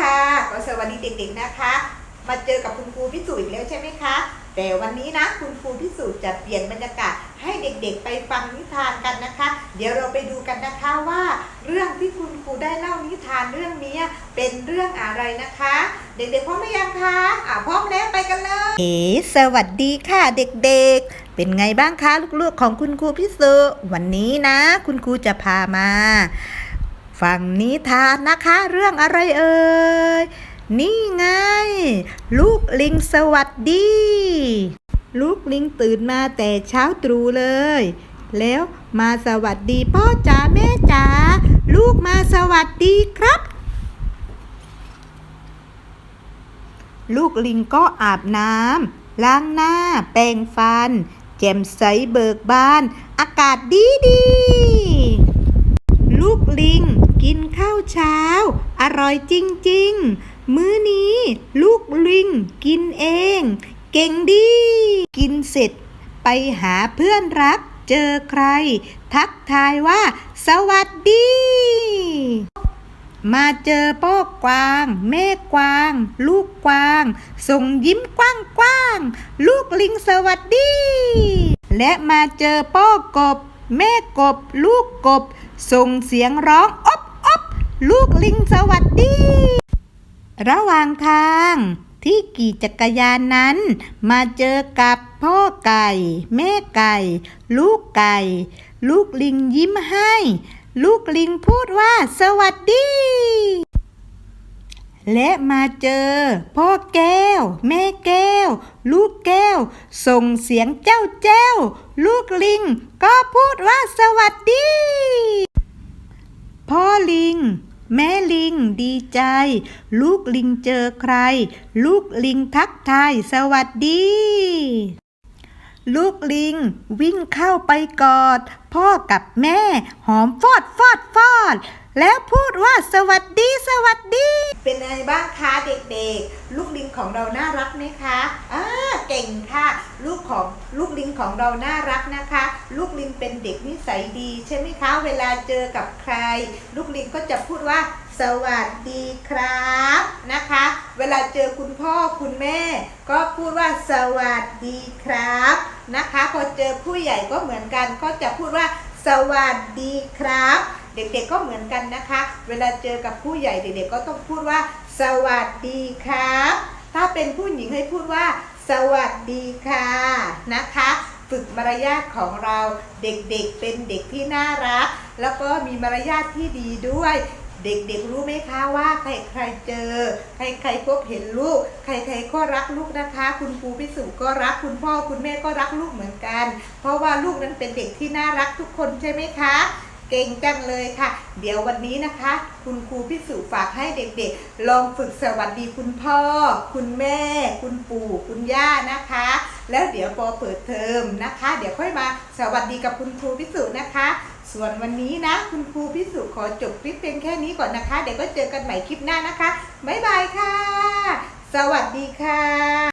ค่ะก็สวัสดีเด็กๆนะคะ มาเจอกับคุณครูพิสูจน์อีกแล้วใช่ไหมคะ แต่วันนี้นะคุณครูพิสูจน์จะเปลี่ยนบรรยากาศให้เด็กๆ ไปฟังนิทานกันนะคะ เดี๋ยวเราไปดูกันนะคะว่า เรื่องที่คุณครูได้เล่านิทานเรื่องนี้เป็นเรื่องอะไรนะคะ เด็กๆพร้อมหรือยังคะอ่าพร้อมแล้วไปกันเลยเอ๋สวัสดีค่ะเด็กๆ เป็นไงบ้างคะลูกๆของคุณครูพิสุวันนี้นะ คุณครูจะพามา ฟังนิทานนะคะเรื่องอะไรเอ่ย นี่ไง ลูกลิงสวัสดี ลูกลิงตื่นมาแต่เช้าตรู่เลย แล้วมาสวัสดีพ่อจ๋าแม่จ๋าลูกมาสวัสดีครับ ลูกลิงก็อาบน้ำล้างหน้า แปรงฟัน แจ่มใสเบิกบาน อากาศดีดีลูกลิง กินข้าวเช้า อร่อยจริง ๆ มื้อนี้ลูกลิงกินเอง เก่งดี กินเสร็จ ไปหาเพื่อนรัก เจอใคร ทักทายว่า สวัสดี มาเจอพ่อกวาง แม่กวาง ลูกกวาง ส่งยิ้มกว้างกว้าง ลูกลิงสวัสดี และมาเจอพ่อกบแม่กบ ลูกกบ ส่งเสียงร้อง ลูกลิงสวัสดี ระหว่างทางที่ขี่จักรยานนั้น มาเจอกับพ่อไก่ แม่ไก่ ลูกไก่ ลูกลิงยิ้มให้ ลูกลิงพูดว่าสวัสดี และมาเจอ พ่อแก้ว แม่แก้ว ลูกแก้ว ส่งเสียงเจ้าแจ้ว ลูกลิงก็พูดว่าสวัสดี พ่อลิง แม่ลิงดีใจ ลูกลิงเจอใคร ลูกลิงทักทายสวัสดี ลูกลิงวิ่งเข้าไปกอด พ่อกับแม่หอมฟอดฟอดฟอด แล้วพูดว่าสวัสดีสวัสดี เป็นไงบ้างคะเด็กๆ ลูกลิงของเราน่ารักไหมคะอ่าเก่งค่ะ ลูกของลูกลิงของเราน่ารักนะคะ ลูกลิงเป็นเด็กนิสัยดี ใช่ไหมคะ เวลาเจอกับใคร ลูกลิงก็จะพูดว่า สวัสดีครับนะคะ เวลาเจอคุณพ่อคุณแม่ ก็พูดว่าสวัสดีครับนะคะ พอเจอผู้ใหญ่ก็เหมือนกันก็จะพูดว่า สวัสดีครับ เด็กๆก็เหมือนกันนะคะ เวลาเจอกับผู้ใหญ่เด็กๆก็ต้องพูดว่า สวัสดีครับ ถ้าเป็นผู้หญิงให้พูดว่า สวัสดีค่ะนะคะฝึกมารยาทของเราเด็กๆเป็นเด็กที่น่ารัก แล้วก็มีมารยาทที่ดีด้วย เด็กๆรู้ไหมคะว่าใครใครๆเจอ ใครใครๆพบเห็นลูก ใครใครๆก็รักลูกนะคะ คุณครูพิสุก็รักคุณพ่อคุณแม่ก็รักลูกเหมือนกัน เพราะว่าลูกนั้นเป็นเด็กที่น่ารักทุกคนใช่ไหมคะเก่งจังเลยค่ะ เดี๋ยววันนี้นะคะ คุณครูพิสุฝากให้เด็กๆ ลองฝึกสวัสดีคุณพ่อ คุณแม่ คุณปู่ คุณย่านะคะ แล้วเดี๋ยวพอเปิดเทอมนะคะ เดี๋ยวค่อยมาสวัสดีกับคุณครูพิสุนะคะ ส่วนวันนี้นะ คุณครูพิสุขอจบคลิปเพียงแค่นี้ก่อนนะคะ เดี๋ยวก็เจอกันใหม่คลิปหน้านะคะบ๊ายบายค่ะ สวัสดีค่ะ